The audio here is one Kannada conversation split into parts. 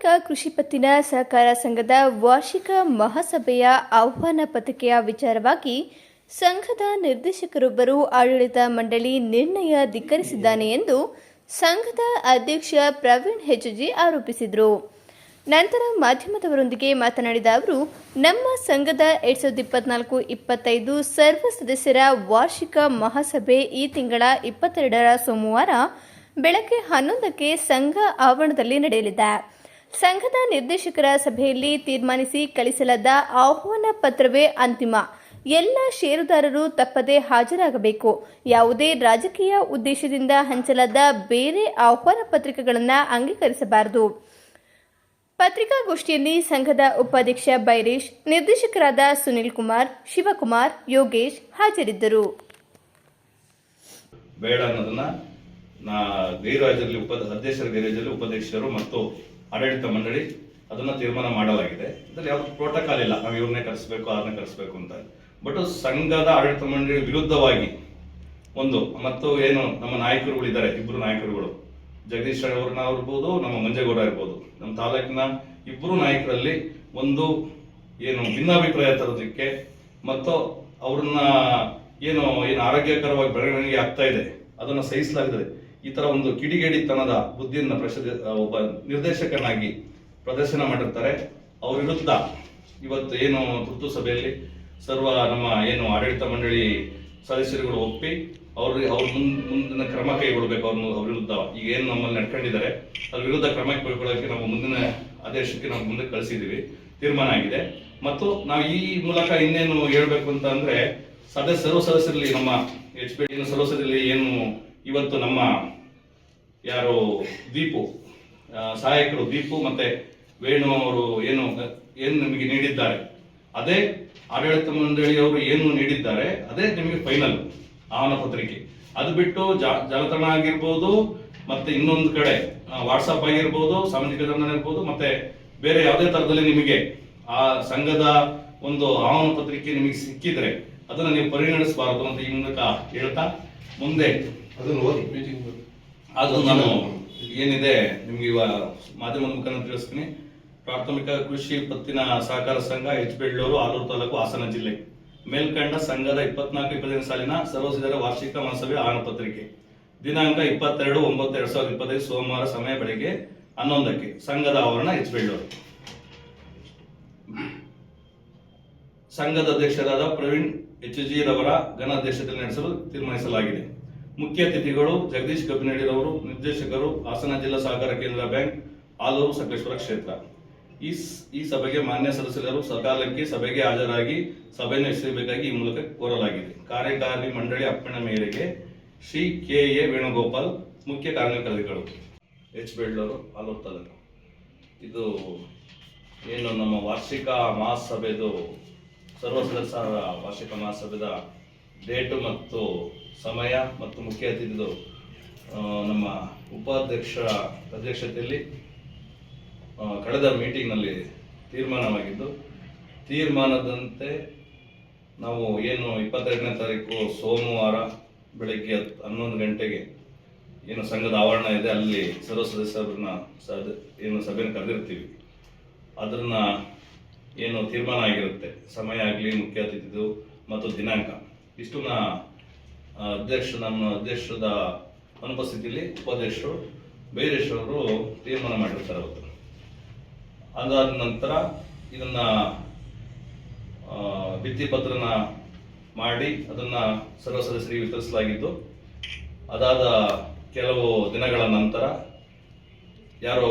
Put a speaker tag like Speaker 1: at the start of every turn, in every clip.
Speaker 1: ಪ್ರಾಥಮಿಕ ಕೃಷಿ ಪತ್ತಿನ ಸಹಕಾರ ಸಂಘದ ವಾರ್ಷಿಕ ಮಹಾಸಭೆಯ ಆಹ್ವಾನ ಪತ್ರಿಕೆಯ ವಿಚಾರವಾಗಿ ಸಂಘದ ನಿರ್ದೇಶಕರೊಬ್ಬರು ಆಡಳಿತ ಮಂಡಳಿ ನಿರ್ಣಯ ಧಿಕ್ಕರಿಸಿದ್ದಾನೆ ಎಂದು ಸಂಘದ ಅಧ್ಯಕ್ಷ ಪ್ರವೀಣ್ ಹೆಚ್ಜಿ ಆರೋಪಿಸಿದರು. ನಂತರ ಮಾಧ್ಯಮದವರೊಂದಿಗೆ ಮಾತನಾಡಿದ ಅವರು, ನಮ್ಮ ಸಂಘದ ಎರಡ್ ಸಾವಿರದ ಇಪ್ಪತ್ನಾಲ್ಕು ಇಪ್ಪತ್ತೈದು ಸರ್ವ ಸದಸ್ಯರ ವಾರ್ಷಿಕ ಮಹಾಸಭೆ ಈ ತಿಂಗಳ ಇಪ್ಪತ್ತೆರಡರ ಸೋಮವಾರ ಬೆಳಗ್ಗೆ ಹನ್ನೊಂದಕ್ಕೆ ಸಂಘ ಆವರಣದಲ್ಲಿ ನಡೆಯಲಿದೆ. ಸಂಘದ ನಿರ್ದೇಶಕರ ಸಭೆಯಲ್ಲಿ ತೀರ್ಮಾನಿಸಿ ಕಳಿಸಲಾದ ಆಹ್ವಾನ ಪತ್ರವೇ ಅಂತಿಮ. ಎಲ್ಲ ಷೇರುದಾರರು ತಪ್ಪದೆ ಹಾಜರಾಗಬೇಕು. ಯಾವುದೇ ರಾಜಕೀಯ ಉದ್ದೇಶದಿಂದ ಹಂಚಲಾದ ಬೇರೆ ಆಹ್ವಾನ ಪತ್ರಿಕೆಗಳನ್ನು ಅಂಗೀಕರಿಸಬಾರದು. ಪತ್ರಿಕಾಗೋಷ್ಠಿಯಲ್ಲಿ ಸಂಘದ ಉಪಾಧ್ಯಕ್ಷ ಬೈರೇಶ್, ನಿರ್ದೇಶಕರಾದ ಸುನಿಲ್ ಕುಮಾರ್, ಶಿವಕುಮಾರ್, ಯೋಗೇಶ್ ಹಾಜರಿದ್ದರು.
Speaker 2: ಬೇಡ ಅನ್ನೋದನ್ನ ಅಧ್ಯಕ್ಷರ ಉಪಾಧ್ಯಕ್ಷರು ಮತ್ತು ಆಡಳಿತ ಮಂಡಳಿ ಅದನ್ನ ತೀರ್ಮಾನ ಮಾಡಲಾಗಿದೆ. ಇದ್ರಲ್ಲಿ ಯಾವ್ದು ಪ್ರೋಟೋಕಾಲ್ ಇಲ್ಲ. ನಾವು ಇವ್ರನ್ನೇ ಕರೆಸ್ಬೇಕು ಅವ್ರನ್ನೇ ಕರೆಸ್ಬೇಕು ಅಂತ. ಬಟ್ ಸಂಘದ ಆಡಳಿತ ಮಂಡಳಿ ವಿರುದ್ಧವಾಗಿ ಒಂದು, ಮತ್ತು ಏನು ನಮ್ಮ ನಾಯಕರುಗಳಿದ್ದಾರೆ ಇಬ್ಬರು ನಾಯಕರುಗಳು. ಜಗದೀಶ್ ಅವ್ರನ್ನ ಇರ್ಬೋದು ನಮ್ಮ ಮಂಜೇಗೌಡ ಇರ್ಬೋದು. ನಮ್ಮ ತಾಲೂಕಿನ ಇಬ್ಬರು ನಾಯಕರಲ್ಲಿ ಒಂದು ಏನು ಭಿನ್ನಾಭಿಪ್ರಾಯ ತರೋದಕ್ಕೆ ಮತ್ತು ಅವ್ರನ್ನ ಏನು ಏನು ಆರೋಗ್ಯಕರವಾಗಿ ಬೆಳವಣಿಗೆ ಆಗ್ತಾ ಇದೆ. ಅದನ್ನು ಸಹಿಸಲಾಗಿದೆ ಈ ತರ ಒಂದು ಕಿಡಿಗೇಡಿತನದ ಬುದ್ಧಿಯನ್ನು ಪ್ರಶ ಒಬ್ಬ ನಿರ್ದೇಶಕನಾಗಿ ಪ್ರದರ್ಶನ ಮಾಡಿರ್ತಾರೆ. ಅವ್ರ ವಿರುದ್ಧ ಇವತ್ತು ಏನು ತುರ್ತು ಸಭೆಯಲ್ಲಿ ಸರ್ವ ನಮ್ಮ ಏನು ಆಡಳಿತ ಮಂಡಳಿ ಸದಸ್ಯರುಗಳು ಒಪ್ಪಿ ಅವ್ರ ಅವ್ರ ಮುಂದ್, ಮುಂದಿನ ಕ್ರಮ ಕೈಗೊಳ್ಬೇಕು. ಅವ್ರ ಅವ್ರ ವಿರುದ್ಧ ಈಗ ಏನು ನಮ್ಮಲ್ಲಿ ನಡ್ಕೊಂಡಿದ್ದಾರೆ, ಅದ್ರ ವಿರುದ್ಧ ಕ್ರಮ ಕೈಗೊಳ್ಳೋಕೆ ನಾವು ಮುಂದಿನ ಆದೇಶಕ್ಕೆ ನಾವು ಮುಂದೆ ಕಳಿಸಿದ್ದೀವಿ ತೀರ್ಮಾನ ಆಗಿದೆ. ಮತ್ತು ನಾವು ಈ ಮೂಲಕ ಇನ್ನೇನು ಹೇಳ್ಬೇಕು ಅಂತ ಅಂದ್ರೆ ಸದಸ್ಯ ಸರ್ವ ಸದಸ್ಯರಲ್ಲಿ ನಮ್ಮ ಎಚ್ ಪಿ ಸರ್ವ ಸದಸ್ಯರಲ್ಲಿ ಏನು ಇವತ್ತು ನಮ್ಮ ಯಾರು ದೀಪು ಸಹಾಯಕರು ದೀಪು ಮತ್ತೆ ವೇಣು ಅವರು ಏನು ಏನು ನಿಮಗೆ ನೀಡಿದ್ದಾರೆ, ಅದೇ ಆಡಳಿತ ಮಂಡಳಿಯವರು ಏನು ನೀಡಿದ್ದಾರೆ, ಅದೇ ನಿಮಗೆ ಫೈನಲ್ ಆಹ್ವಾನ ಪತ್ರಿಕೆ ಅದು ಬಿಟ್ಟು ಜಾಲತಾಣ ಆಗಿರ್ಬೋದು, ಮತ್ತೆ ಇನ್ನೊಂದು ಕಡೆ ವಾಟ್ಸಪ್ ಆಗಿರ್ಬೋದು, ಸಾಮಾಜಿಕ ಜಾಲತಾಣ ಇರ್ಬೋದು ಮತ್ತೆ ಬೇರೆ ಯಾವುದೇ ತರದಲ್ಲಿ ನಿಮಗೆ ಆ ಸಂಘದ ಒಂದು ಆಹ್ವಾನ ಪತ್ರಿಕೆ ನಿಮಗೆ ಸಿಕ್ಕಿದ್ರೆ ಅದನ್ನು ನೀವು ಪರಿಗಣಿಸಬಾರದು ಅಂತ ಈ ಮೂಲಕ ಹೇಳ್ತಾ ಮುಂದೆ
Speaker 3: ಅದನ್ನು ಓದಿ. ಮೀಟಿಂಗ್
Speaker 2: ಅದು ನಾನು ಏನಿದೆ ನಿಮ್ಗೆ ಇವಾಗ ಮಾಧ್ಯಮದ ಮುಖಾಂತರ ತಿಳಿಸ್ತೀನಿ. ಪ್ರಾಥಮಿಕ ಕೃಷಿ ಪತ್ತಿನ ಸಹಕಾರ ಸಂಘ ಎಚ್ ಬೆಳ್ಳೂರು ಆಲೂರು ತಾಲೂಕು ಹಾಸನ ಜಿಲ್ಲೆ. ಮೇಲ್ಕಂಡ ಸಂಘದ ಇಪ್ಪತ್ನಾಲ್ಕು ಇಪ್ಪತ್ತೈದು ಸಾಲಿನ ಸರ್ವಸಿದರ ವಾರ್ಷಿಕ ಮಹಾಸಭೆ ಆಹ್ವಾನ ಪತ್ರಿಕೆ ದಿನಾಂಕ ಇಪ್ಪತ್ತೆರಡು ಒಂಬತ್ತು ಎರಡ್ ಸಾವಿರದ ಇಪ್ಪತ್ತೈದು ಸೋಮವಾರ ಸಮಯ ಬೆಳಗ್ಗೆ ಹನ್ನೊಂದಕ್ಕೆ ಸಂಘದ ಆವರಣ ಎಚ್ ಬೆಳ್ಳೂರು. ಸಂಘದ ಅಧ್ಯಕ್ಷರಾದ ಪ್ರವೀಣ್ ಎಚ್ ಜಿ ರವರ ಘನ ಅಧ್ಯಕ್ಷತೆಯಲ್ಲಿ ನಡೆಸಲು ತೀರ್ಮಾನಿಸಲಾಗಿದೆ. ಮುಖ್ಯ ಅತಿಥಿಗಳು ಜಗದೀಶ್ ಕಬ್ಬಿನಡಿರವರು ನಿರ್ದೇಶಕರು, ಹಾಸನ ಜಿಲ್ಲಾ ಸಹಕಾರ ಕೇಂದ್ರ ಬ್ಯಾಂಕ್, ಆಲೂರು ಸಕಲೇಶ್ವರ ಕ್ಷೇತ್ರ. ಈ ಈ ಸಭೆಗೆ ಮಾನ್ಯ ಸದಸ್ಯರು ಸಕಾಲಕ್ಕೆ ಸಭೆಗೆ ಹಾಜರಾಗಿ ಸಭೆಯನ್ನು ನಡೆಸಬೇಕಾಗಿ ಈ ಮೂಲಕ ಕೋರಲಾಗಿದೆ. ಕಾರ್ಯಕಾರಿ ಮಂಡಳಿ ಅಪ್ಪಣೆ ಮೇರೆಗೆ ಶ್ರೀ ಕೆ ಎ ವೇಣುಗೋಪಾಲ್ ಮುಖ್ಯ ಕಾರ್ಯನಿರ್ವಹಿಗಳು ಎಚ್ ಬೆಳ್ಳೂರು, ಆಲೂರು ತಾಲೂಕು. ಇದು ಏನು ನಮ್ಮ ವಾರ್ಷಿಕ ಮಹಾಸಭೆದು, ಸರ್ವ ಸದಸ್ಯರ ವಾರ್ಷಿಕ ಮಹಾಸಭೆದ ಡೇಟು ಮತ್ತು ಸಮಯ ಮತ್ತು ಮುಖ್ಯ ಅತಿಥಿದು ನಮ್ಮ ಉಪಾಧ್ಯಕ್ಷ ಅಧ್ಯಕ್ಷತೆಯಲ್ಲಿ ಕಳೆದ ಮೀಟಿಂಗ್ನಲ್ಲಿ ತೀರ್ಮಾನವಾಗಿದ್ದು, ತೀರ್ಮಾನದಂತೆ ನಾವು ಏನು ಇಪ್ಪತ್ತೆರಡನೇ ತಾರೀಕು ಸೋಮವಾರ ಬೆಳಗ್ಗೆ ಹತ್ತು ಹನ್ನೊಂದು ಗಂಟೆಗೆ ಏನು ಸಂಘದ ಆವರಣ ಇದೆ, ಅಲ್ಲಿ ಸರ್ವ ಸದಸ್ಯರನ್ನ ಸದ ಏನು ಸಭೆಯನ್ನು ಕರೆದಿರ್ತೀವಿ. ಅದನ್ನ ಏನು ತೀರ್ಮಾನ ಆಗಿರುತ್ತೆ. ಸಮಯ ಆಗಲಿ, ಮುಖ್ಯ ಅತಿಥಿದು ಮತ್ತು ದಿನಾಂಕ. ಇಷ್ಟನ್ನ ಅಧ್ಯಕ್ಷ, ನಮ್ಮ ಅಧ್ಯಕ್ಷದ ಅನುಪಸ್ಥಿತಿಯಲ್ಲಿ ಉಪಾಧ್ಯಕ್ಷರು ಬೈರೇಶ್ವರರು ತೀರ್ಮಾನ ಮಾಡಿರ್ತಾರೆ ಅವತ್ತು. ಅದಾದ ನಂತರ ಇದನ್ನ ಭಿತ್ತಿಪತ್ರನ ಮಾಡಿ ಅದನ್ನ ಸರ್ವ ಸದಸ್ಯರಿಗೆ ವಿತರಿಸಲಾಗಿದ್ದು, ಅದಾದ ಕೆಲವು ದಿನಗಳ ನಂತರ ಯಾರೋ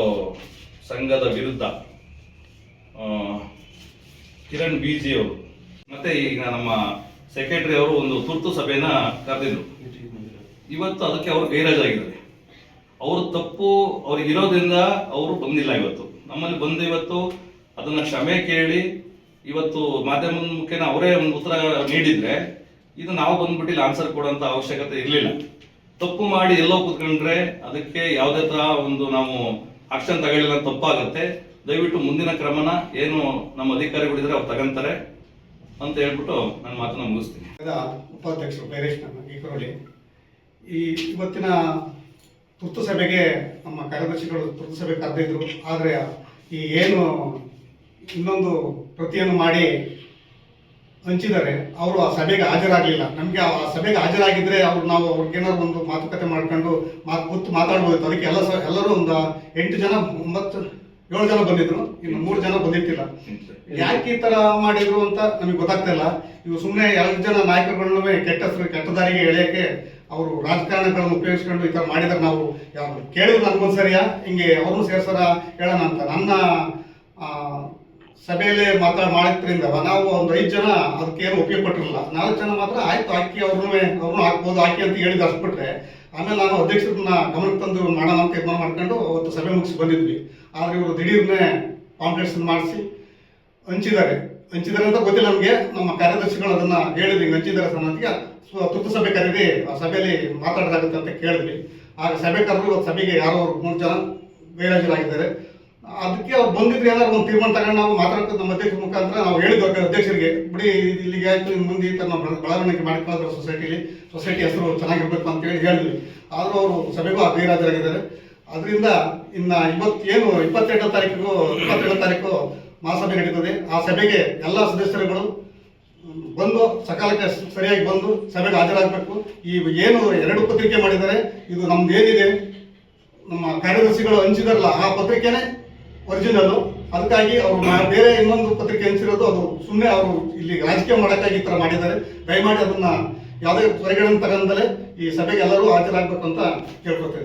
Speaker 2: ಸಂಘದ ವಿರುದ್ಧ ಕಿರಣ್ ಬೀಜಿಯವರು ಮತ್ತೆ ಈಗ ನಮ್ಮ ಸೆಕ್ರೆಟರಿ ಅವರು ಒಂದು ತುರ್ತು ಸಭೆಯನ್ನ ಕರೆದಿದ್ರು. ಇವತ್ತು ಅದಕ್ಕೆ ಅವರು ಗೈರಾಜಾಗಿದ್ದಾರೆ ಅವರು ತಪ್ಪು ಅವ್ರಿಗೆ ಇರೋದ್ರಿಂದ ಅವರು ಬಂದಿಲ್ಲ ಇವತ್ತು. ನಮ್ಮಲ್ಲಿ ಬಂದು ಇವತ್ತು ಅದನ್ನ ಕ್ಷಮೆ ಕೇಳಿ ಇವತ್ತು ಮಾಧ್ಯಮದ ಮುಖೇನ ಅವರೇ ಒಂದು ಉತ್ತರ ನೀಡಿದ್ರೆ ಇದು ನಾವು ಬಂದ್ಬಿಟ್ಟು ಇಲ್ಲಿ ಆನ್ಸರ್ ಕೊಡೋಂತ ಅವಶ್ಯಕತೆ ಇರಲಿಲ್ಲ. ತಪ್ಪು ಮಾಡಿ ಎಲ್ಲೋ ಕೂತ್ಕೊಂಡ್ರೆ ಅದಕ್ಕೆ ಯಾವುದೇ ತರ ಒಂದು ನಾವು ಆಕ್ಷನ್ ತಗೊಳ್ಳಿಲ್ಲ ತಪ್ಪಾಗುತ್ತೆ. ದಯವಿಟ್ಟು ಮುಂದಿನ ಕ್ರಮನ ಏನು ನಮ್ಮ ಅಧಿಕಾರಿಗಳಿದ್ರೆ ಅವ್ರು ತಗೊಂತಾರೆ. ಅಂತ ಹೇಳ್ಬಿಟ್ಟು ನನ್ನ ಮಾತನ್ನ ಮುಗಿಸ್ತೀನಿ.
Speaker 4: ಉಪಾಧ್ಯಕ್ಷರು ನಮ್ಮ ಈಕರೋಳಿ ಈ ಇವತ್ತಿನ ತುರ್ತು ಸಭೆಗೆ ನಮ್ಮ ಕಾರ್ಯದರ್ಶಿಗಳು ತುರ್ತು ಸಭೆ ಕರೆದಿದ್ರು. ಆದರೆ ಈ ಏನು ಇನ್ನೊಂದು ಪ್ರತಿಯನ್ನು ಮಾಡಿ ಹಂಚಿದ್ದಾರೆ, ಅವರು ಆ ಸಭೆಗೆ ಹಾಜರಾಗಲಿಲ್ಲ. ನಮಗೆ ಆ ಸಭೆಗೆ ಹಾಜರಾಗಿದ್ದರೆ ಅವ್ರು ನಾವು ಅವ್ರಿಗೇನಾದ್ರು ಒಂದು ಮಾತುಕತೆ ಮಾಡ್ಕೊಂಡು ಮಾತು ಕೂತು ಮಾತಾಡ್ಬೋದು. ಅದಕ್ಕೆ ಎಲ್ಲ ಎಲ್ಲರೂ ಒಂದು ಎಂಟು ಜನ, ಒಂಬತ್ತು ಏಳು ಜನ ಬಂದಿದ್ರು. ಇನ್ನು ಮೂರು ಜನ ಬಂದಿತ್ತಿಲ್ಲ ಯಾಕೆ ಈ ತರ ಮಾಡಿದ್ರು ಅಂತ ನಮಗೆ ಗೊತ್ತಾಗ್ತಾ ಇಲ್ಲ. ಇವು ಸುಮ್ಮನೆ ಎರಡು ಜನ ನಾಯಕರುಗಳನ್ನ ಕೆಟ್ಟ ಕೆಟ್ಟ ದಾರಿಗೆ ಎಳೆಯಕ್ಕೆ ಅವರು ರಾಜಕಾರಣಗಳನ್ನು ಉಪಯೋಗಿಸ್ಕೊಂಡು ಈ ತರ ಮಾಡಿದ್ರೆ ನಾವು ಕೇಳಿದ್ರು ನನ್ಗೊಂದು ಸರಿಯಾ? ಹಿಂಗೆ ಅವ್ರನ್ನೂ ಸೇರ್ಸರ ಹೇಳೋಣ ಅಂತ. ನನ್ನ ಸಭೆಯಲ್ಲಿ ಮಾತ್ರ ಮಾಡಿದ್ರಿಂದ ನಾವು ಒಂದು ಐದು ಜನ ಅದಕ್ಕೇನು ಉಪಯೋಗ ಪಟ್ಟಿರಲಿಲ್ಲ ನಾಲ್ಕು ಜನ ಮಾತ್ರ ಆಯ್ತು, ಹಾಕಿ ಅವ್ರನ್ನೂ ಅವ್ರನ್ನೂ ಹಾಕ್ಬೋದು, ಹಾಕಿ ಅಂತ ಹೇಳಿದ ಅಷ್ಟು ಆಮೇಲೆ ನಾನು ಅಧ್ಯಕ್ಷರನ್ನ ಗಮನಕ್ಕೆ ತಂದು ಮಾಡೋಣ ಅಂತ ತೀರ್ಮಾನ ಮಾಡ್ಕೊಂಡು ಅವತ್ತು ಸಭೆ ಮುಗಿಸಿ ಬಂದಿದ್ವಿ. ಆದರೆ ಇವರು ದಿಢೀರ್ನೆ ಕಾಂಪಿಟೇಷನ್ ಮಾಡಿಸಿ ಹಂಚಿದ್ದಾರೆ. ಹಂಚಿದ್ದಾರೆ ಅಂತ ಗೊತ್ತಿಲ್ಲ ನಮಗೆ. ನಮ್ಮ ಕಾರ್ಯದರ್ಶಿಗಳು ಅದನ್ನ ಹೇಳಿದ್ವಿ ಹಿಂಗೆ ಹಂಚಿದ್ದಾರೆ ಸನ್ನತಿಗೆ ತುರ್ತು ಸಭೆ ಕರೀರಿ ಆ ಸಭೆಯಲ್ಲಿ ಮಾತಾಡೋದಾಗುತ್ತೆ ಅಂತ ಕೇಳಿದ್ವಿ. ಆಗ ಸಭೆ ಕರೆದು ಇವತ್ತು ಸಭೆಗೆ ಯಾರೋ ಮೂರು ಜನ ಗೈರಾಜರಾಗಿದ್ದಾರೆ ಅದಕ್ಕೆ ಅವ್ರು ಬಂದಿದ್ರೆ ಏನಾದ್ರು ಒಂದು ತೀರ್ಮಾನ ತಗೊಂಡು ನಾವು ಮಾತಾಡ್ಕೊಂಡು ನಮ್ಮ ಅಧ್ಯಕ್ಷರ ಮುಖಾಂತರ ನಾವು ಹೇಳಿದ್ವಿ ಅಧ್ಯಕ್ಷರಿಗೆ. ಬಿಡಿ ಇಲ್ಲಿಗೆ ಆಯಿತು. ಮುಂದೆ ಈ ಥರ ನಾವು ಬೆಳ- ಬೆಳವಣಿಗೆ ಮಾಡ್ಕೊಳ್ಳೋದು ಸೊಸೈಟಿಲಿ ಸೊಸೈಟಿ ಹೆಸರು ಚೆನ್ನಾಗಿರ್ಬೇಕು ಅಂತ ಹೇಳಿ ಹೇಳಿದ್ವಿ. ಆದರೂ ಅವರು ಸಭೆಗೂ ಗೈರಾಜರಾಗಿದ್ದಾರೆ ಅದರಿಂದ ಇನ್ನ ಇವತ್ತೇನು ಇಪ್ಪತ್ತೆರಡನೇ ತಾರೀಕಿಗೂ ಇಪ್ಪತ್ತೆರಡನೇ ತಾರೀಕು ಮಹಾಸಭೆ ನಡೀತದೆ. ಆ ಸಭೆಗೆ ಎಲ್ಲ ಸದಸ್ಯರುಗಳು ಬಂದು ಸಕಾಲಕ್ಕೆ ಸರಿಯಾಗಿ ಬಂದು ಸಭೆಗೆ ಹಾಜರಾಗಬೇಕು. ಈ ಏನು ಎರಡು ಪತ್ರಿಕೆ ಮಾಡಿದ್ದಾರೆ, ಇದು ನಮ್ದು ಏನಿದೆ ನಮ್ಮ ಕಾರ್ಯದರ್ಶಿಗಳು ಹಂಚಿದಾರಲ್ಲ ಆ ಪತ್ರಿಕೆನೇ ಒರಿಜಿನಲ್ ಅದಕ್ಕಾಗಿ ಅವರು ಬೇರೆ ಇನ್ನೊಂದು ಪತ್ರಿಕೆ ಹಂಚಿರೋದು ಅದು ಸುಮ್ಮನೆ ಅವರು ಇಲ್ಲಿ ರಾಜಕೀಯ ಮಾಡೋಕ್ಕಾಗಿ ಈ ಥರ ಮಾಡಿದ್ದಾರೆ. ದಯಮಾಡಿ ಅದನ್ನ ಯಾವುದೇ ಪರಿಗಣನೆ ತಗೊಂಡಲೇ ಈ ಸಭೆಗೆ ಎಲ್ಲರೂ ಹಾಜರಾಗಬೇಕು ಅಂತ ಕೇಳ್ಕೊತೇವೆ